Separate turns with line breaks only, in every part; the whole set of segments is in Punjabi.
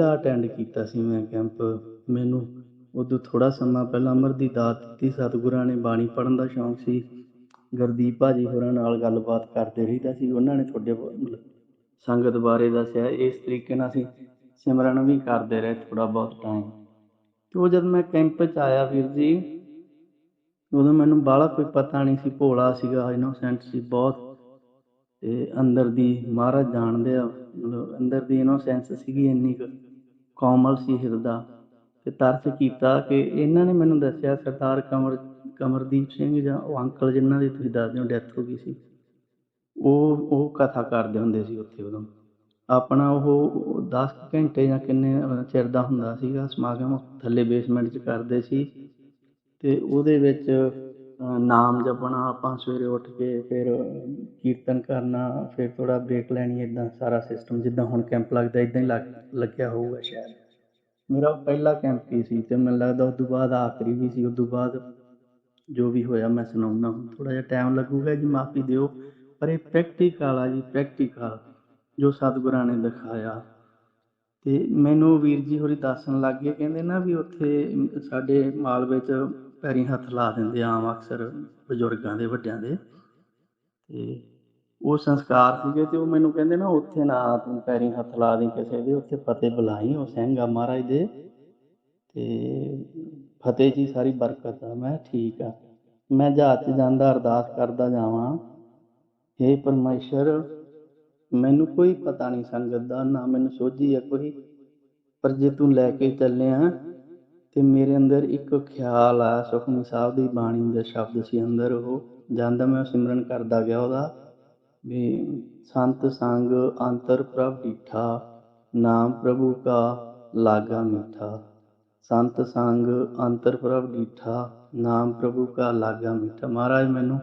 ਪਹਿਲਾ ਅਟੈਂਡ ਕੀਤਾ ਸੀ ਮੈਂ ਕੈਂਪ ਮੈਨੂੰ ਉਦੋਂ ਥੋੜਾ ਸਮਾਂ ਪਹਿਲਾਂ ਅਮਰ ਦੀ ਦਾਤ ਦਿੱਤੀ। ਸਤਿਗੁਰਾਂ ਨੇ ਬਾਣੀ ਪੜ੍ਹਨ ਦਾ ਸ਼ੌਂਕ ਸੀ। ਗੁਰਦੀਪ ਭਾਜੀ ਹੋਰਾਂ ਨਾਲ ਗੱਲਬਾਤ ਕਰਦੇ ਰਹੀਦਾ ਸੀ। ਉਹਨਾਂ ਨੇ ਤੁਹਾਡੇ ਬ- ਸੰਗਤ ਬਾਰੇ ਦੱਸਿਆ। ਇਸ ਤਰੀਕੇ ਨਾਲ ਅਸੀਂ ਸਿਮਰਨ ਵੀ ਕਰਦੇ ਰਹੇ ਥੋੜਾ ਬਹੁਤ ਟਾਈਮ ਤੇ ਉਹ ਜਦ ਮੈਂ ਕੈਂਪ 'ਚ ਆਇਆ ਵੀਰ ਜੀ, ਉਦੋਂ ਮੈਨੂੰ ਬਾਹਲਾ ਕੋਈ ਪਤਾ ਨਹੀਂ ਸੀ। ਭੋਲਾ ਸੀਗਾ ਇਨੋਸੈਂਟ ਸੀ ਬਹੁਤ। ਤੇ ਅੰਦਰ ਦੀ ਮਹਾਰਾਜ ਜਾਣਦੇ ਆ, ਮਤਲਬ ਅੰਦਰ ਦੀ ਇਨੋਸੈਂਸ ਸੀਗੀ ਇੰਨੀ ਕੁ। ਕੋਮਲ ਸੀ ਹਿਰਦਾ ਤੇ ਤਰਸ ਕੀਤਾ ਕਿ ਇਹਨਾਂ ਨੇ ਮੈਨੂੰ ਦੱਸਿਆ ਸਰਦਾਰ ਕਮਰ ਕਮਰਦੀਪ ਸਿੰਘ ਜਾਂ ਉਹ ਅੰਕਲ ਜਿਨ੍ਹਾਂ ਦੀ ਤੁਸੀਂ ਦੱਸਦੇ ਹੋ ਡੈਥ ਹੋ ਗਈ ਸੀ। ਉਹ ਉਹ ਕਥਾ ਕਰਦੇ ਹੁੰਦੇ ਸੀ ਉੱਥੇ ਉਦੋਂ। ਆਪਣਾ ਉਹ 10 ਘੰਟੇ ਜਾਂ ਕਿੰਨੇ ਅਹ, ਚਿਰ ਦਾ ਹੁੰਦਾ ਸੀਗਾ ਸਮਾਗਮ ਥੱਲੇ ਬੇਸਮੈਂਟ 'ਚ ਕਰਦੇ ਸੀ ਤੇ ਉਹਦੇ ਵਿੱਚ ਨਾਮ ਜਪਣਾ, ਆਪਾਂ ਸਵੇਰੇ ਉੱਠ ਕੇ ਫਿਰ ਕੀਰਤਨ ਕਰਨਾ, ਫਿਰ ਥੋੜਾ ਬ੍ਰੇਕ ਲੈਣੀ ਇਦਾਂ ਸਾਰਾ ਸਿਸਟਮ ਜਿੱਦਾਂ ਹੁਣ ਕੈਂਪ ਲੱਗਦਾ ਇਦਾਂ ਹੀ ਲੱਗ- ਲੱਗਿਆ ਹੋਊਗਾ ਸ਼ਾਇਦ। ਮੇਰਾ ਪਹਿਲਾ ਕੈਂਪ ਹੀ ਸੀ ਤੇ ਮੈਨੂੰ ਲੱਗਦਾ ਉਸ ਤੋਂ ਬਾਅਦ ਆਖਰੀ ਵੀ ਸੀ ਉਸ ਤੋਂ ਬਾਅਦ ਜੋ ਵੀ ਹੋਇਆ ਮੈਂ ਸੁਣਾਉਣਾ ਹੁਣ ਥੋੜਾ ਜਿਹਾ ਟਾਈਮ ਲੱਗੂਗਾ ਜੀ, ਮਾਫੀ ਦਿਓ। ਪਰ ਇਹ ਪ੍ਰੈਕਟੀਕਲ ਆ ਜੀ ਪ੍ਰੈਕਟੀਕਲ ਜੋ ਸਤਿਗੁਰਾਂ ਨੇ ਦਿਖਾਇਆ। ਤੇ ਮੈਨੂੰ ਵੀਰ ਜੀ ਹੋਰੀ ਦੱਸਣ ਲੱਗ ਗਏ, ਕਹਿੰਦੇ ਨਾ ਵੀ ਉੱਥੇ ਸਾਡੇ ਮਾਲ ਵਿੱਚ ਪੈਰੀਂ ਹੱਥ ਲਾ ਦਿੰਦੇ ਆ ਆਮ ਅਕਸਰ ਬਜ਼ੁਰਗਾਂ ਦੇ, ਵੱਡਿਆਂ ਦੇ। ਤੇ ਉਹ ਸੰਸਕਾਰ ਸੀਗੇ ਤੇ ਉਹ ਮੈਨੂੰ ਕਹਿੰਦੇ ਨਾ ਉੱਥੇ ਨਾ ਤੂੰ ਪੈਰੀਂ ਹੱਥ ਲਾ ਦੀ ਕਿਸੇ ਦੇ, ਉੱਥੇ ਫਤਿਹ ਬੁਲਾਈ ਉਹ ਸਿੰਘ ਆ ਮਹਾਰਾਜ ਦੇ। ਤੇ ਫਤਿਹ ਜੀ ਸਾਰੀ ਬਰਕਤ ਆ, ਮੈਂ ਠੀਕ ਆ। ਮੈਂ ਜਹਾਜ਼ 'ਚ ਜਾਂਦਾ, ਅਰਦਾਸ ਕਰਦਾ ਜਾਵਾਂ, ਹੇ ਪਰਮੇਸ਼ਰ, ਮੈਨੂੰ ਕੋਈ ਪਤਾ ਨਹੀਂ ਸੰਗਤ ਦਾ, ਨਾ ਮੈਨੂੰ ਸੋਝੀ ਆ ਕੋਈ, ਪਰ ਜੇ ਤੂੰ ਲੈ ਕੇ ਚੱਲਿਆ ਤੇ ਮੇਰੇ ਅੰਦਰ ਇੱਕ ਖਿਆਲ ਆ, ਸੁਖਮਨੀ ਸਾਹਿਬ ਦੀ ਬਾਣੀ ਦੇ ਸ਼ਬਦ ਸੀ ਅੰਦਰ ਉਹ। ਜਾਂਦਾ ਮੈਂ ਸਿਮਰਨ ਕਰਦਾ ਗਿਆ ਉਹਦਾ ਵੀ ਸੰਤ ਸੰਗ ਅੰਤਰ ਪ੍ਰਭ ਡੀਠਾ ਨਾਮ ਪ੍ਰਭੂ ਕਾ ਲਾਗਾ ਮੀਠਾ। ਸੰਤ ਸੰਗ ਅੰਤਰ ਪ੍ਰਭ ਡੀਠਾ ਨਾਮ ਪ੍ਰਭੂ ਕਾ ਲਾਗਾ ਮੀਠਾ। ਮਹਾਰਾਜ, ਮੈਨੂੰ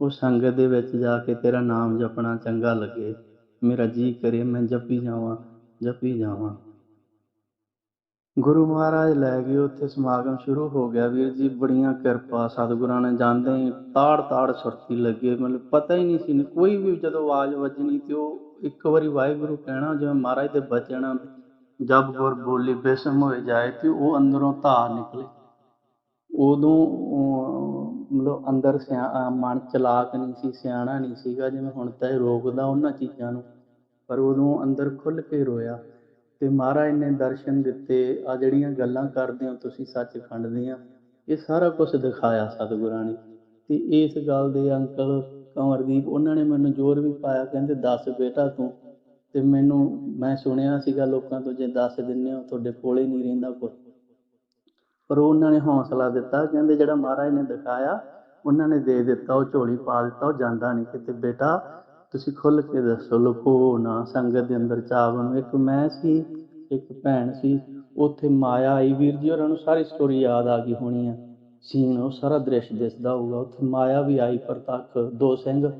ਉਹ ਸੰਗਤ ਦੇ ਵਿੱਚ ਜਾ ਕੇ ਤੇਰਾ ਨਾਮ ਜਪਣਾ ਚੰਗਾ ਲੱਗੇ। ਮੇਰਾ ਜੀ ਕਰੇ, ਮੈਂ ਜਪੀ ਜਾਵਾਂ ਜਪੀ ਜਾਵਾਂ। ਗੁਰੂ ਮਹਾਰਾਜ ਲੈ ਗਏ ਉੱਥੇ ਸਮਾਗਮ ਸ਼ੁਰੂ ਹੋ ਗਿਆ ਵੀਰ ਜੀ, ਬੜੀਆਂ ਕਿਰਪਾ, ਸਤਿਗੁਰਾਂ ਨੇ ਜਾਂਦੇ ਹੀ ਤਾੜ ਤਾੜ ਸੁਰਤੀ ਲੱਗੇ, ਮਤਲਬ ਪਤਾ ਹੀ ਨਹੀਂ ਸੀ ਕੋਈ ਵੀ ਜਦੋਂ ਆਵਾਜ਼ ਵੱਜਣੀ ਤੇ ਉਹ ਇੱਕ ਵਾਰੀ ਵਾਹਿਗੁਰੂ ਕਹਿਣਾ, ਜਿਵੇਂ ਮਹਾਰਾਜ ਦੇ ਬਚਣਾ ਜਬ ਗੁਰ ਬੋਲੀ ਬੇਸਮ ਹੋਏ ਜਾਏ ਤੇ ਉਹ ਅੰਦਰੋਂ ਧਾਰ ਨਿਕਲੇ। ਉਦੋਂ ਮਤਲਬ ਅੰਦਰ ਸਿਆ- ਮਨ ਚਲਾਕ ਨਹੀਂ ਸੀ, ਸਿਆਣਾ ਨਹੀਂ ਸੀਗਾ, ਜਿਵੇਂ ਹੁਣ ਤਾਂ ਇਹ ਰੋਕਦਾ ਉਹਨਾਂ ਚੀਜ਼ਾਂ ਨੂੰ। ਪਰ ਉਦੋਂ ਅੰਦਰ ਖੁੱਲ ਕੇ ਰੋਇਆ। ਤੇ ਮਹਾਰਾਜ ਨੇ ਦਰਸ਼ਨ ਦਿੱਤੇ। ਆ ਜਿਹੜੀਆਂ ਗੱਲਾਂ ਕਰਦੇ ਹੋ ਤੁਸੀਂ ਸੱਚਖੰਡ ਦੀਆਂ, ਇਹ ਸਾਰਾ ਕੁਝ ਦਿਖਾਇਆ ਸਤਿਗੁਰਾਂ ਨੇ। ਤੇ ਇਸ ਗੱਲ ਦੇ ਅੰਕਲ ਕੰਵਰਦੀਪ ਉਹਨਾਂ ਨੇ ਮੈਨੂੰ ਜ਼ੋਰ ਵੀ ਪਾਇਆ, ਕਹਿੰਦੇ, ਦੱਸ ਬੇਟਾ ਤੂੰ। ਤੇ ਮੈਨੂੰ, ਮੈਂ ਸੁਣਿਆ ਸੀਗਾ ਲੋਕਾਂ ਤੋਂ, ਜੇ ਦੱਸ ਦਿੰਨੇ ਹੋ, ਤੁਹਾਡੇ ਕੋਲੇ ਨਹੀਂ ਰਹਿੰਦਾ ਕੋਈ। ਪਰ ਉਹਨਾਂ ਨੇ ਹੌਸਲਾ ਦਿੱਤਾ, ਕਹਿੰਦੇ, ਜਿਹੜਾ ਮਹਾਰਾਜ ਨੇ ਦਿਖਾਇਆ, ਉਹਨਾਂ ਨੇ ਦੇ ਦਿੱਤਾ, ਉਹ ਝੋਲੀ ਪਾ ਦਿੱਤਾ, ਉਹ ਜਾਂਦਾ ਨਹੀਂ। ਕਿਤੇ ਬੇਟਾ ਤੁਸੀਂ ਖੁੱਲ ਕੇ ਦੱਸੋ ਲੁਕੋ ਨਾ ਸੰਗਤ ਦੇ ਅੰਦਰ ਚਾਵ ਇੱਕ ਮੈਂ ਸੀ, ਇੱਕ ਭੈਣ ਸੀ। ਉੱਥੇ ਮਾਇਆ ਆਈ ਵੀਰ ਜੀ, ਉਹਨਾਂ ਨੂੰ ਸਾਰੀ ਸਟੋਰੀ ਯਾਦ ਆ ਗਈ ਹੋਣੀ ਆ। ਸੀਨ ਉਹ ਸਾਰਾ ਦ੍ਰਿਸ਼ ਦਿਸਦਾ ਹੋਊਗਾ। ਉੱਥੇ ਮਾਇਆ ਵੀ ਆਈ ਪ੍ਰਤੱਖ ਦੋ ਸਿੰਘ।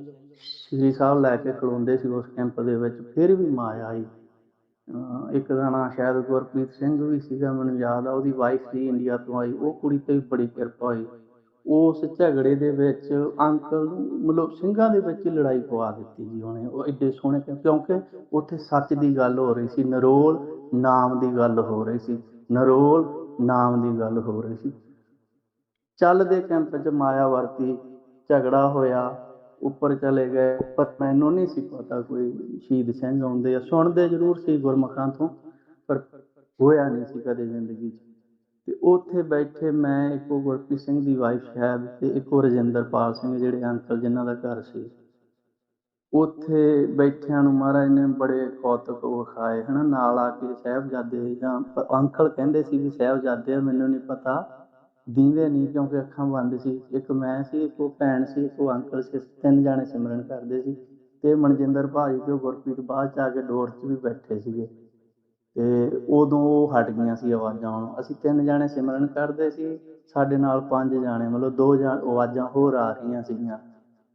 ਸ੍ਰੀ ਸਾਹਿਬ ਲੈ ਕੇ ਖਲੋਂਦੇ ਸੀ ਉਸ ਕੈਂਪ ਦੇ ਵਿੱਚ, ਫਿਰ ਵੀ ਮਾਇਆ ਆਈ। ਇੱਕ ਦਾ ਨਾਂ ਸ਼ਾਇਦ ਗੁਰਪ੍ਰੀਤ ਸਿੰਘ ਵੀ ਸੀਗਾ, ਮੈਨੂੰ ਯਾਦ ਆ। ਉਹਦੀ ਵਾਈਫ ਸੀ ਇੰਡੀਆ ਤੋਂ ਆਈ। ਉਹ ਕੁੜੀ ਤੇ ਵੀ ਬੜੀ ਕਿਰਪਾ ਹੋਈ। ਉਸ ਝਗੜੇ ਦੇ ਵਿੱਚ ਅੰਕਲ ਨੂੰ ਮਤਲਬ ਸਿੰਘਾਂ ਦੇ ਵਿੱਚ ਹੀ ਲੜਾਈ ਪਵਾ ਦਿੱਤੀ ਜੀ ਉਹਨੇ। ਉਹ ਐਡੇ ਸੋਹਣੇ ਕਿਉਂਕਿ ਉੱਥੇ ਸੱਚ ਦੀ ਗੱਲ ਹੋ ਰਹੀ ਸੀ, ਨਰੋਲ ਨਾਮ ਦੀ ਗੱਲ ਹੋ ਰਹੀ ਸੀ, ਨਰੋਲ ਨਾਮ ਦੀ ਗੱਲ ਹੋ ਰਹੀ ਸੀ। ਚੱਲਦੇ ਕੈਂਪ 'ਚ ਮਾਇਆ ਵਰਤੀ ਝਗੜਾ ਹੋਇਆ, ਉੱਪਰ ਚਲੇ ਗਏ, ਪਰ ਮੈਨੂੰ ਨਹੀਂ ਸੀ ਪਤਾ ਕੋਈ ਸ਼ਹੀਦ ਸਿੰਘ ਆਉਂਦੇ ਆ। ਸੁਣਦੇ ਜ਼ਰੂਰ ਸੀ ਗੁਰਮੁਖਾਂ ਤੋਂ, ਪਰ ਹੋਇਆ ਨਹੀਂ ਸੀ ਕਦੇ ਜ਼ਿੰਦਗੀ 'ਚ। ਤੇ ਉੱਥੇ ਬੈਠੇ ਮੈਂ ਇੱਕ ਉਹ ਗੁਰਪ੍ਰੀਤ ਸਿੰਘ ਦੀ ਵਾਈਫ ਸ਼ਾਇਦ ਤੇ ਇੱਕ ਉਹ ਰਜਿੰਦਰਪਾਲ ਸਿੰਘ ਜਿਹੜੇ ਅੰਕਲ ਜਿਨ੍ਹਾਂ ਦਾ ਘਰ ਸੀ। ਉੱਥੇ ਬੈਠਿਆਂ ਨੂੰ ਮਹਾਰਾਜ ਨੇ ਬੜੇ ਕੌਤਕ ਵਿਖਾਏ, ਹਨਾ, ਨਾਲ ਆ ਕੇ ਸਾਹਿਬਜ਼ਾਦੇ ਜਾਂ ਅੰਕਲ ਕਹਿੰਦੇ ਸੀ ਵੀ ਸਾਹਿਬਜ਼ਾਦੇ ਮੈਨੂੰ ਨਹੀਂ ਪਤਾ, ਦੀਂਦੇ ਨਹੀਂ ਕਿਉਂਕਿ ਅੱਖਾਂ ਬੰਦ ਸੀ। ਇੱਕ ਮੈਂ ਸੀ, ਇੱਕ ਉਹ ਭੈਣ ਸੀ, ਇੱਕ ਉਹ ਅੰਕਲ ਸੀ ਤਿੰਨ ਜਾਣੇ ਸਿਮਰਨ ਕਰਦੇ ਸੀ। ਤੇ ਮਨਜਿੰਦਰ ਭਾਜੀ ਤੇ ਉਹ ਗੁਰਪ੍ਰੀਤ ਬਾਅਦ ਚ ਆ ਕੇ ਡੋਰ 'ਚ ਵੀ ਬੈਠੇ ਸੀਗੇ। ਤੇ ਉਦੋਂ ਉਹ ਹਟ ਗਈਆਂ ਸੀ ਆਵਾਜ਼ਾਂ ਅਸੀਂ ਤਿੰਨ ਜਾਣੇ ਸਿਮਰਨ ਕਰਦੇ ਸੀ, ਸਾਡੇ ਨਾਲ ਪੰਜ ਜਾਣੇ, ਮਤਲਬ ਦੋ ਜਾਂ ਆਵਾਜ਼ਾਂ ਹੋਰ ਆ ਰਹੀਆਂ ਸੀਗੀਆਂ।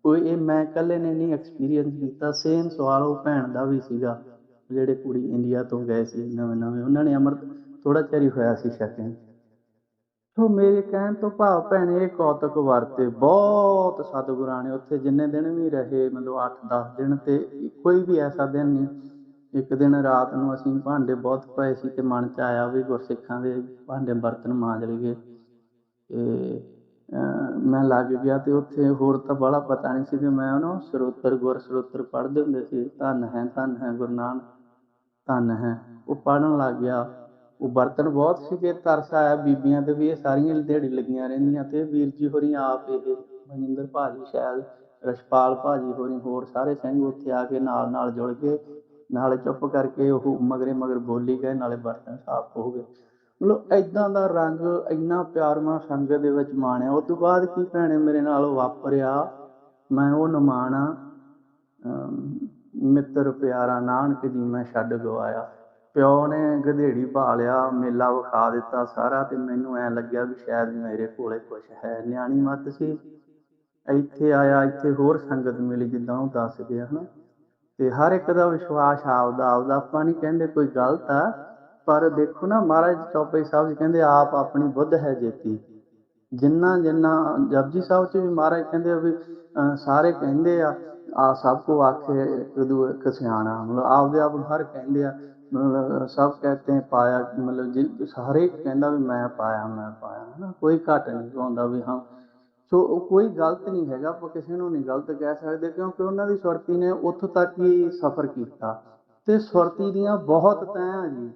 ਕੋਈ ਇਹ ਮੈਂ ਇਕੱਲੇ ਨੇ ਨਹੀਂ ਐਕਸਪੀਰੀਅੰਸ ਕੀਤਾ ਸੇਮ ਸਵਾਲ ਉਹ ਭੈਣ ਦਾ ਵੀ ਸੀਗਾ, ਜਿਹੜੇ ਕੁੜੀ ਇੰਡੀਆ ਤੋਂ ਗਏ ਸੀ ਨਵੇਂ ਨਵੇਂ। ਉਹਨਾਂ ਨੇ ਅਮਰਤ ਥੋੜਾ ਚਿਰ ਹੋਇਆ ਸੀ ਸ਼ਕਿੰਗ ਸੋ ਮੇਰੇ ਕਹਿਣ ਤੋਂ ਭਾਵ ਭੈਣੇ, ਇਹ ਕੌਤਕ ਵਰਤੇ, ਬਹੁਤ ਸਤਿਗੁਰਾਂ ਨੇ, ਉੱਥੇ ਜਿੰਨੇ ਦਿਨ ਵੀ ਰਹੇ, ਮਤਲਬ 8-10 ਦਿਨ ਤੇ ਕੋਈ ਵੀ ਐਸਾ ਦਿਨ ਨਹੀਂ। ਇੱਕ ਦਿਨ ਰਾਤ ਨੂੰ ਅਸੀਂ ਭਾਂਡੇ ਬਹੁਤ ਪਏ ਸੀ ਤੇ ਮਨ ਚ ਆਇਆ ਵੀ ਗੁਰਸਿੱਖਾਂ ਦੇ ਭਾਂਡੇ ਬਰਤਨ ਮਾਂਜ ਲਈਏ। ਤੇ ਮੈਂ ਲੱਗ ਗਿਆ ਤੇ ਉੱਥੇ ਹੋਰ ਤਾਂ ਬੜਾ ਪਤਾ ਨਹੀਂ ਸੀ ਤੇ ਮੈਂ ਉਹਨੂੰ ਸਰੋਤਰ, ਗੁਰ ਸਰੋਤਰ ਪੜ੍ਹਦੇ ਹੁੰਦੇ ਸੀ। ਧੰਨ ਹੈ ਧੰਨ ਹੈ ਗੁਰੂ ਨਾਨਕ, ਧੰਨ ਹੈ। ਉਹ ਪੜਨ ਲੱਗ ਗਿਆ। ਉਹ ਬਰਤਨ ਬਹੁਤ ਸੀਗੇ, ਤਰਸ ਆਇਆ ਬੀਬੀਆਂ ਤੇ ਵੀ, ਇਹ ਸਾਰੀਆਂ ਦਿਹਾੜੀ ਲੱਗੀਆਂ ਰਹਿੰਦੀਆਂ ਤੇ ਵੀਰ ਜੀ ਹੋਰੀ ਆਪ ਇਹ, ਮਨਿੰਦਰ ਭਾਜੀ ਸ਼ਾਇਦ ਰਸ਼ਪਾਲ ਭਾਜੀ ਹੋਰੀ ਹੋਰ ਸਾਰੇ ਸਿੰਘ ਉੱਥੇ ਆ ਕੇ ਨਾਲ ਨਾਲ ਜੁੜ ਕੇ ਨਾਲੇ ਚੁੱਪ ਕਰਕੇ ਉਹ ਮਗਰੇ ਮਗਰ ਬੋਲੀ ਗਏ, ਨਾਲੇ ਬਰਤਨ ਸਾਫ਼ ਹੋ ਗਏ। ਮਤਲਬ ਐਦਾਂ ਦਾ ਰੰਗ, ਇੰਨਾ ਪਿਆਰ ਮੈਂ ਸੰਗਤ ਦੇ ਵਿੱਚ ਮਾਣਿਆ। ਉਸ ਤੋਂ ਬਾਅਦ ਕੀ ਭੈਣੇ ਮੇਰੇ ਨਾਲ ਵਾਪਰਿਆ? ਮੈਂ ਉਹ ਨਿਮਾਣਾ ਮਿੱਤਰ ਪਿਆਰਾ ਨਾਨਕ ਜੀ ਮੈਂ ਛੱਡ ਗਵਾਇਆ। ਪਿਓ ਨੇ ਗਧੇੜੀ ਪਾ ਲਿਆ ਮੇਲਾ ਵਿਖਾ ਦਿੱਤਾ ਸਾਰਾ ਤੇ ਮੈਨੂੰ ਐ ਲੱਗਿਆ ਵੀ ਸ਼ਾਇਦ ਮੇਰੇ ਕੋਲੇ ਕੁਝ ਹੈ। ਨਿਆਣੀ ਮੱਤ ਸੀ। ਇੱਥੇ ਆਇਆ, ਇੱਥੇ ਹੋਰ ਸੰਗਤ ਮਿਲੀ ਜਿੱਦਾਂ ਉਹ ਦੱਸਦੇ ਆ, ਹਨਾ। ਤੇ ਹਰ ਇੱਕ ਦਾ ਵਿਸ਼ਵਾਸ ਆਪਦਾ ਆਪਦਾ। ਆਪਾਂ ਨਹੀਂ ਕਹਿੰਦੇ ਕੋਈ ਗਲਤ ਆ, ਪਰ ਦੇਖੋ ਨਾ, ਮਹਾਰਾਜ ਚੌਪਈ ਸਾਹਿਬ ਜੀ ਕਹਿੰਦੇ, ਆਪ ਆਪਣੀ ਬੁੱਧ ਹੈ ਜੇਤੀ। ਜਿੰਨਾ ਜਿੰਨਾ, ਜਪਜੀ ਸਾਹਿਬ ਚ ਵੀ ਮਹਾਰਾਜ ਕਹਿੰਦੇ ਵੀ ਸਾਰੇ ਕਹਿੰਦੇ ਆ ਆ ਸਭ ਕੋ ਆਖੇ ਇੱਕ ਦੂ ਮਤਲਬ ਆਪਦੇ ਆਪ ਨੂੰ ਹਰ ਕਹਿੰਦੇ ਆ, ਮਤਲਬ ਸਭ ਕਹਤੇ ਹੈ ਪਾਇਆ, ਮਤਲਬ ਜਿ ਸਾਰੇ ਕਹਿੰਦਾ ਵੀ ਮੈਂ ਪਾਇਆ ਮੈਂ ਪਾਇਆ, ਹਨਾ। ਕੋਈ ਘਟ ਨਹੀਂ ਪਾਉਂਦਾ ਵੀ ਹਾਂ ਸੋ ਉਹ ਕੋਈ ਗਲਤ ਨਹੀਂ ਹੈਗਾ, ਆਪਾਂ ਕਿਸੇ ਨੂੰ ਨਹੀਂ ਗਲਤ ਕਹਿ ਸਕਦੇ ਕਿਉਂਕਿ ਉਹਨਾਂ ਦੀ ਸੁਰਤੀ ਨੇ ਉੱਥੋਂ ਤੱਕ ਹੀ ਸਫ਼ਰ ਕੀਤਾ। ਤੇ ਸੁਰਤੀ ਦੀਆਂ ਬਹੁਤ ਤੈਆਂ ਜੀ,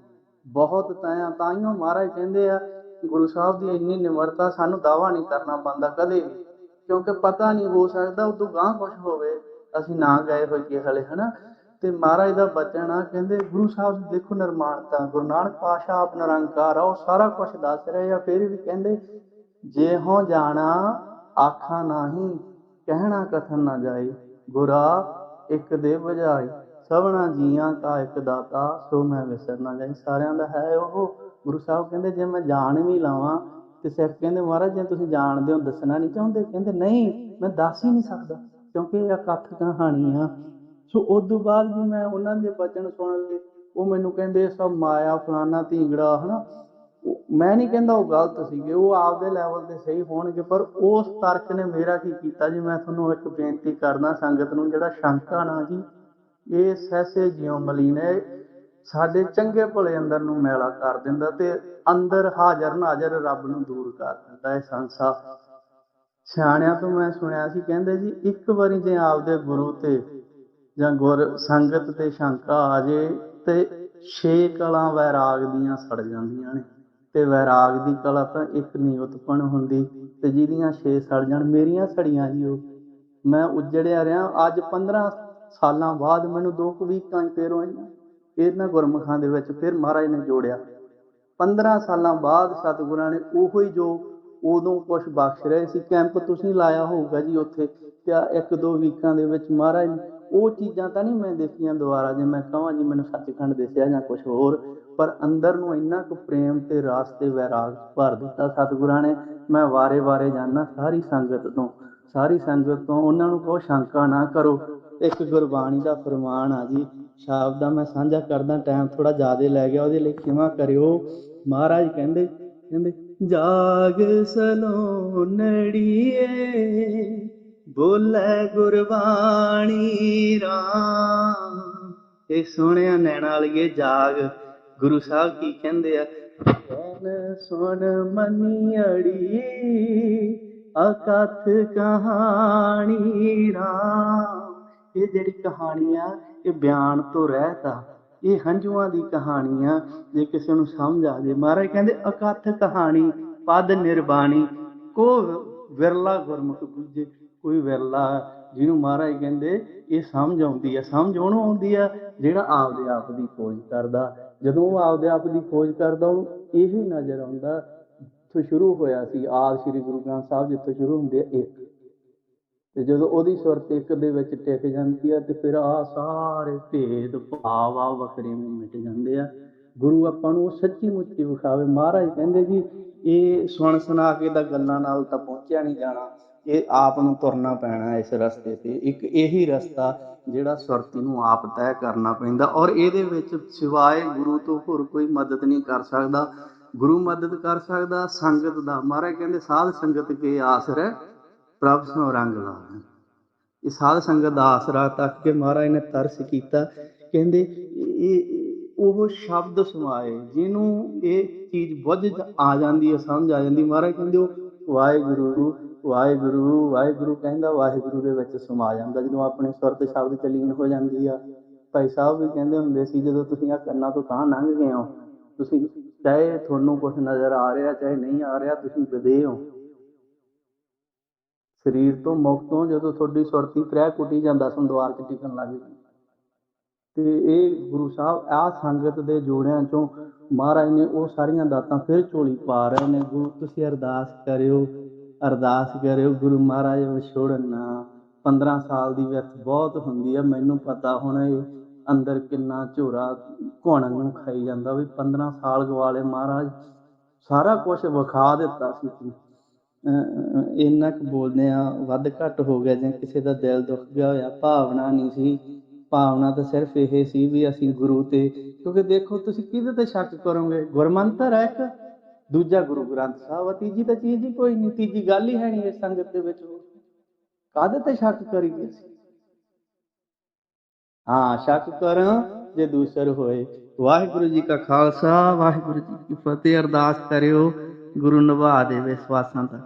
ਬਹੁਤ ਤੈਆਂ ਤਾਈਓ ਮਹਾਰਾਜ ਕਹਿੰਦੇ ਆ, ਗੁਰੂ ਸਾਹਿਬ ਦੀ ਇੰਨੀ ਨਿਮਰਤਾ ਸਾਨੂੰ ਦਾਵਾ ਨਹੀਂ ਕਰਨਾ ਪੈਂਦਾ ਕਦੇ ਵੀ। ਕਿਉਂਕਿ ਪਤਾ ਨਹੀਂ ਹੋ ਸਕਦਾ ਉਦੋਂ ਗਾਂ ਕੁਝ ਹੋਵੇ, ਅਸੀਂ ਨਾ ਗਏ ਹੋਏ ਹੋਈਏ ਹਲੇ, ਹਨਾ? ਤੇ ਮਹਾਰਾਜ ਦਾ ਬਚਨ ਆ, ਕਹਿੰਦੇ ਗੁਰੂ ਸਾਹਿਬ ਦੇਖੋ ਨਿਰਮਾਣਤਾ, ਗੁਰੂ ਨਾਨਕ ਪਾਸ਼ਾ ਆਪ ਨਿਰੰਕਾਰ ਆ, ਉਹ ਸਾਰਾ ਕੁਝ ਦੱਸ ਰਹੇ ਆ। ਫਿਰ ਵੀ ਕਹਿੰਦੇ, ਜੇ ਹੋ ਜਾਣਾ ਆਖਾਂ ਨਾਹੀ, ਕਹਿਣਾ ਕਥਨ ਨਾ ਜਾਏ। ਗੁਰਾ ਇੱਕ ਦੇ ਬਜਾਏ ਸਭਨਾ ਜੀਆਂ ਕਾ ਇੱਕ ਦਾਤਾ, ਸੋ ਮੈਂ ਵਿਸਰ ਨਾ ਜਾਈ। ਸਾਰਿਆਂ ਦਾ ਹੈ ਉਹ। ਗੁਰੂ ਸਾਹਿਬ ਕਹਿੰਦੇ, ਜੇ ਮੈਂ ਜਾਣ ਵੀ ਲਾਵਾਂ, ਤੇ ਸਿੱਖ ਕਹਿੰਦੇ, ਮਹਾਰਾਜ, ਜੇ ਤੁਸੀਂ ਜਾਣਦੇ ਹੋ, ਦੱਸਣਾ ਨਹੀਂ ਚਾਹੁੰਦੇ? ਕਹਿੰਦੇ, ਨਹੀਂ, ਮੈਂ ਦੱਸ ਹੀ ਨਹੀਂ ਸਕਦਾ, ਕਿਉਂਕਿ ਇਹ ਇਕੱਠ ਕਹਾਣੀ ਆ ਸੋ ਉਸ ਤੋਂ ਬਾਅਦ ਵੀ ਮੈਂ ਉਹਨਾਂ ਦੇ ਬਚਨ ਸੁਣ ਲਏ ਉਹ ਮੈਨੂੰ ਕਹਿੰਦੇ ਸਭ ਮਾਇਆ, ਫਲਾਨਾ ਢੀਂਗੜਾ ਹਨਾ? ਮੈਂ ਨਹੀਂ ਕਹਿੰਦਾ ਉਹ ਗਲਤ ਸੀਗੇ, ਉਹ ਆਪਦੇ ਲੈਵਲ ਤੇ ਸਹੀ ਹੋਣਗੇ, ਪਰ ਉਸ ਤਰਕ ਨੇ ਮੇਰਾ ਕੀ ਕੀਤਾ ਜੀ? ਮੈਂ ਤੁਹਾਨੂੰ ਇੱਕ ਬੇਨਤੀ ਕਰਦਾ ਸੰਗਤ ਨੂੰ, ਜਿਹੜਾ ਸ਼ੰਕਾ ਨਾ ਜੀ, ਇਹ ਸਹਿਸੇ ਜਿਉ ਮਲੀਨੇ ਸਾਡੇ ਚੰਗੇ ਭਲੇ ਅੰਦਰ ਨੂੰ ਮੈਲਾ ਕਰ ਦਿੰਦਾ ਤੇ ਅੰਦਰ ਹਾਜ਼ਰ ਨਾਜ਼ਰ ਰੱਬ ਨੂੰ ਦੂਰ ਕਰ ਦਿੰਦਾ ਇਹ ਸੰਸਾ। ਸਿਆਣਿਆਂ ਤੋਂ ਮੈਂ ਸੁਣਿਆ ਸੀ, ਕਹਿੰਦੇ ਜੀ, ਇੱਕ ਵਾਰੀ ਜੇ ਆਪਦੇ ਗੁਰੂ ਤੇ ਜਾਂ ਗੁਰ ਸੰਗਤ ਤੇ ਸ਼ੰਕਾ ਆ ਜੇ, ਤੇ ਛੇ ਕਲਾਂ ਵੈਰਾਗ ਦੀਆਂ ਸੜ ਜਾਂਦੀਆਂ ਨੇ। ਤੇ ਵੈਰਾਗ ਦੀ ਕਲਾ ਤਾਂ ਇੱਕ ਨਹੀਂ ਉਤਪਨ ਹੁੰਦੀ ਤੇ ਜਿਹਦੀਆਂ ਛੇ ਸੜ ਜਾਣ, ਮੇਰੀਆਂ ਸੜੀਆਂ ਜੀ ਉਹ। ਮੈਂ ਉਜੜਿਆ ਰਿਹਾ। ਅੱਜ 15 ਸਾਲਾਂ ਬਾਅਦ ਮੈਨੂੰ ਦੋ ਕੁ ਵੀਕਾਂ ਹੀ ਫੇਰ ਹੋਈਆਂ। ਇਹਨਾਂ ਗੁਰਮੁਖਾਂ ਦੇ ਵਿੱਚ ਫਿਰ ਮਹਾਰਾਜ ਨੇ ਜੋੜਿਆ। 15 ਸਾਲਾਂ ਬਾਅਦ ਸਤਿਗੁਰਾਂ ਨੇ ਉਹੋ ਹੀ ਜੋ ਉਦੋਂ ਕੁਝ ਬਖਸ਼ ਰਹੇ ਸੀ, ਕੈਂਪ ਤੁਸੀਂ ਲਾਇਆ ਹੋਊਗਾ ਜੀ ਉੱਥੇ। ਤੇ ਇੱਕ ਦੋ ਵੀਕਾਂ ਦੇ ਵਿੱਚ ਮਹਾਰਾਜ ਉਹ ਚੀਜ਼ਾਂ ਤਾਂ ਨਹੀਂ ਮੈਂ ਦੇਖੀਆਂ ਦੁਬਾਰਾ, ਜੇ ਮੈਂ ਕਹਾਂ ਜੀ ਮੈਨੂੰ ਸੱਚਖੰਡ ਦਿਸਿਆ ਜਾਂ ਕੁਝ ਹੋਰ, ਪਰ ਅੰਦਰ ਨੂੰ ਇੰਨਾ ਕੁ ਪ੍ਰੇਮ ਤੇ ਰਾਸ ਤੇ ਵੈਰਾਗ ਭਰ ਦਿੱਤਾ ਸਤਿਗੁਰਾਂ ਨੇ, ਮੈਂ ਵਾਰੇ-ਵਾਰੇ ਜਾਣਾ ਸਾਰੀ ਸੰਗਤ ਤੋਂ, ਸਾਰੀ ਸੰਗਤ ਤੋਂ ਉਹਨਾਂ ਨੂੰ ਕਹੋ ਸ਼ੰਕਾ ਨਾ ਕਰੋ, ਇੱਕ ਗੁਰਬਾਣੀ ਦਾ ਫਰਮਾਨ ਆ ਜੀ ਸ਼ਬਦ ਦਾ ਮੈਂ ਸਾਂਝਾ ਕਰਦਾ ਟਾਈਮ ਥੋੜਾ ਜ਼ਿਆਦਾ ਲੈ ਗਿਆ, ਉਹਦੇ ਲਈ ਖਿਮਾ ਕਰਿਓ, ਮਹਾਰਾਜ ਕਹਿੰਦੇ ਕਹਿੰਦੇ, ਜਾਗ ਸਲੋਨੜੀਏ ਬੋਲੇ ਗੁਰਬਾਣੀ ਰਾਮ। ਇਹ ਸੋਹਣਿਆ ਨੈਣਾ ਵਾਲੀਏ ਜਾਗ, ਗੁਰੂ ਸਾਹਿਬ ਕੀ ਕਹਿੰਦੇ ਆ? ਕਹਿਨ ਸੁਣ ਮਨੀਅੜੀ ਅਕਥ ਕਹਾਣੀ ਰਾਮ। ਇਹ ਜਿਹੜੀ ਕਹਾਣੀ ਆ, ਇਹ ਬਿਆਨ ਤੋਂ ਰਹਿਤ ਆ। ਇਹ ਹੰਝੂਆਂ ਦੀ ਕਹਾਣੀ ਆ, ਜੇ ਕਿਸੇ ਨੂੰ ਸਮਝ ਆ ਜੇ। ਮਹਾਰਾਜ ਕਹਿੰਦੇ, ਅਕਥ ਕਹਾਣੀ, ਪਦ ਨਿਰਬਾਣੀ, ਕੋ ਵਿਰਲਾ ਗੁਰਮੁਖ ਬੁੱਝੇ। ਕੋਈ ਵਿਰਲਾ ਜਿਹਨੂੰ ਮਹਾਰਾਜ ਕਹਿੰਦੇ ਇਹ ਸਮਝ ਆਉਂਦੀ ਆ, ਸਮਝ ਉਹਨੂੰ ਆਉਂਦੀ ਆ ਜਿਹੜਾ ਆਪਦੇ ਆਪ ਦੀ ਖੋਜ ਕਰਦਾ। ਜਦੋਂ ਉਹ ਆਪਦੇ ਆਪ ਦੀ ਖੋਜ ਕਰਦਾ, ਉਹ ਇਹੀ ਨਜ਼ਰ ਆਉਂਦਾ, ਜਿੱਥੋਂ ਸ਼ੁਰੂ ਹੋਇਆ ਸੀ ਆਦ ਸ੍ਰੀ ਗੁਰੂ ਗ੍ਰੰਥ ਸਾਹਿਬ ਜਿੱਥੋਂ ਸ਼ੁਰੂ ਹੁੰਦੇ ਆ, ਇੱਕ। ਤੇ ਜਦੋਂ ਉਹਦੀ ਸੁਰਤ ਇੱਕ ਦੇ ਵਿੱਚ ਟਿਕ ਜਾਂਦੀ ਆ, ਤੇ ਫਿਰ ਆ ਸਾਰੇ ਭੇਦ ਭਾਵ ਆ ਵੱਖਰੇ ਮਿਟ ਜਾਂਦੇ ਆ। ਗੁਰੂ ਆਪਾਂ ਨੂੰ ਸੱਚੀ ਮੁੱਚੀ ਵਿਖਾਵੇ। ਮਹਾਰਾਜ ਕਹਿੰਦੇ ਜੀ, ਇਹ ਸੁਣ ਸੁਣਾ ਕੇ ਤਾਂ ਗੱਲਾਂ ਨਾਲ ਤਾਂ ਪਹੁੰਚਿਆ ਨਹੀਂ ਜਾਣਾ। ਇਹ ਆਪ ਨੂੰ ਤੁਰਨਾ ਪੈਣਾ ਇਸ ਰਸਤੇ ਤੇ। ਇੱਕ ਇਹੀ ਰਸਤਾ ਜਿਹੜਾ ਸੁਰਤੀ ਨੂੰ ਆਪ ਤੈਅ ਕਰਨਾ ਪੈਂਦਾ ਔਰ ਇਹਦੇ ਵਿੱਚ ਸਿਵਾਏ ਗੁਰੂ ਤੋਂ ਹੋਰ ਕੋਈ ਮਦਦ ਨਹੀਂ ਕਰ ਸਕਦਾ। ਗੁਰੂ ਮਦਦ ਕਰ ਸਕਦਾ, ਸੰਗਤ ਦਾ। ਮਹਾਰਾਜ ਕਹਿੰਦੇ, ਸਾਧ ਸੰਗਤ ਕੇ ਆਸਰੇ ਪ੍ਰਭ ਸੋ ਰੰਗ ਲਾਵੇ ਇਹ ਸਾਧ ਸੰਗਤ ਦਾ ਆਸਰਾ ਤੱਕ ਕੇ ਮਹਾਰਾਜ ਨੇ ਤਰਸ ਕੀਤਾ। ਕਹਿੰਦੇ, ਇਹ ਉਹ ਸ਼ਬਦ ਸਮਾਏ ਜਿਹਨੂੰ ਇਹ ਚੀਜ਼ ਬੁੱਝ ਆ ਜਾਂਦੀ ਹੈ, ਸਮਝ ਆ ਜਾਂਦੀ। ਮਹਾਰਾਜ ਕਹਿੰਦੇ, ਉਹ ਵਾਹਿਗੁਰੂ ਵਾਹਿਗੁਰੂ ਵਾਹਿਗੁਰੂ ਕਹਿੰਦਾ, ਵਾਹਿਗੁਰੂ ਦੇ ਵਿੱਚ ਸਮਾ ਜਾਂਦਾ, ਜਦੋਂ ਆਪਣੇ ਸੁਰਤ ਸ਼ਬਦ ਚ ਹੋ ਜਾਂਦੀ ਆ। ਭਾਈ ਸਾਹਿਬ ਵੀ ਕਹਿੰਦੇ ਹੁੰਦੇ ਸੀ, ਜਦੋਂ ਤੁਸੀਂ ਆ ਕੰਨਾਂ ਤੋਂ ਤਾਂ ਲੰਘ ਗਏ ਹੋ, ਤੁਸੀਂ ਚਾਹੇ ਤੁਹਾਨੂੰ ਕੁਝ ਨਜ਼ਰ ਆ ਰਿਹਾ, ਚਾਹੇ ਨਹੀਂ ਆ ਰਿਹਾ, ਤੁਸੀਂ ਵਿਦੇ ਹੋ। ਸਰੀਰ ਤੋਂ ਮੁਕਤ ਹੋ, ਜਦੋਂ ਤੁਹਾਡੀ ਸੁਰਤੀ ਪ੍ਰੈ ਕੁੱਟੀ ਜਾਂਦਾ, ਸੰਦਵਾਰ ਚ ਟਿਕਣ ਲੱਗ ਗਈ ਤੇ ਇਹ ਗੁਰੂ ਸਾਹਿਬ ਆ ਸੰਗਤ ਦੇ ਜੋੜਿਆਂ ਚੋਂ ਮਹਾਰਾਜ ਨੇ ਉਹ ਸਾਰੀਆਂ ਦਾਤਾਂ ਫਿਰ ਝੋਲੀ ਪਾ ਰਹੇ ਨੇ, ਗੁਰੂ ਤੁਸੀਂ ਅਰਦਾਸ ਕਰਿਓ ਅਰਦਾਸ ਕਰਿਓ, ਗੁਰੂ ਮਹਾਰਾਜ ਵਿਛੋੜਨਾ 15 ਸਾਲ ਦੀ ਵਿਅਰਥ ਬਹੁਤ ਹੁੰਦੀ ਆ, ਮੈਨੂੰ ਪਤਾ ਹੁਣ ਇਹ ਅੰਦਰ ਕਿੰਨਾ ਝੋਰਾ ਘੁਣ ਨੂੰ ਖਾਈ ਜਾਂਦਾ ਵੀ 15 ਸਾਲ ਗਵਾਲੇ ਮਹਾਰਾਜ ਸਾਰਾ ਕੁਝ ਵਿਖਾ ਦਿੱਤਾ ਸੀ ਤੂੰ। ਇੰਨਾ ਕੁ ਬੋਲਦੇ ਆ, ਵੱਧ ਘੱਟ ਹੋ ਗਿਆ ਜਾਂ ਕਿਸੇ ਦਾ ਦਿਲ ਦੁੱਖ ਗਿਆ ਹੋਇਆ, ਭਾਵਨਾ ਨਹੀਂ ਸੀ। ਭਾਵਨਾ ਤਾਂ ਸਿਰਫ ਇਹ ਸੀ ਵੀ ਅਸੀਂ ਗੁਰੂ ਤੇ, ਕਿਉਂਕਿ ਦੇਖੋ ਤੁਸੀਂ ਕਿਹਦੇ ਤੇ ਸ਼ੱਕ ਕਰੋਗੇ? ਗੁਰਮੰਤਰ ਹੈ ਇੱਕ। ਦੂਜਾ ਗੁਰੂ ਗ੍ਰੰਥ ਸਾਹਿਬ ਤੀਜੀ ਤਾਂ ਚੀਜ਼ ਹੀ ਕੋਈ ਨਹੀਂ, ਤੀਜੀ ਗੱਲ ਹੀ ਹੈ ਨਹੀਂ ਇਸ ਸੰਗਤ ਦੇ ਵਿੱਚ ਕਾਹਦੇ ਤੇ ਸ਼ੱਕ ਕਰੀਏ ਅਸੀਂ? ਹਾਂ, ਸ਼ੱਕ ਕਰ ਜੇ ਦੂਸਰ ਹੋਏ। ਵਾਹਿਗੁਰੂ ਜੀ ਕਾ ਖਾਲਸਾ, ਵਾਹਿਗੁਰੂ ਜੀ ਕੀ ਫਤਿਹ। ਅਰਦਾਸ ਕਰਿਓ, ਗੁਰੂ ਨਿਭਾ ਦੇ ਵਿਸ਼ਵਾਸਾਂ ਦਾ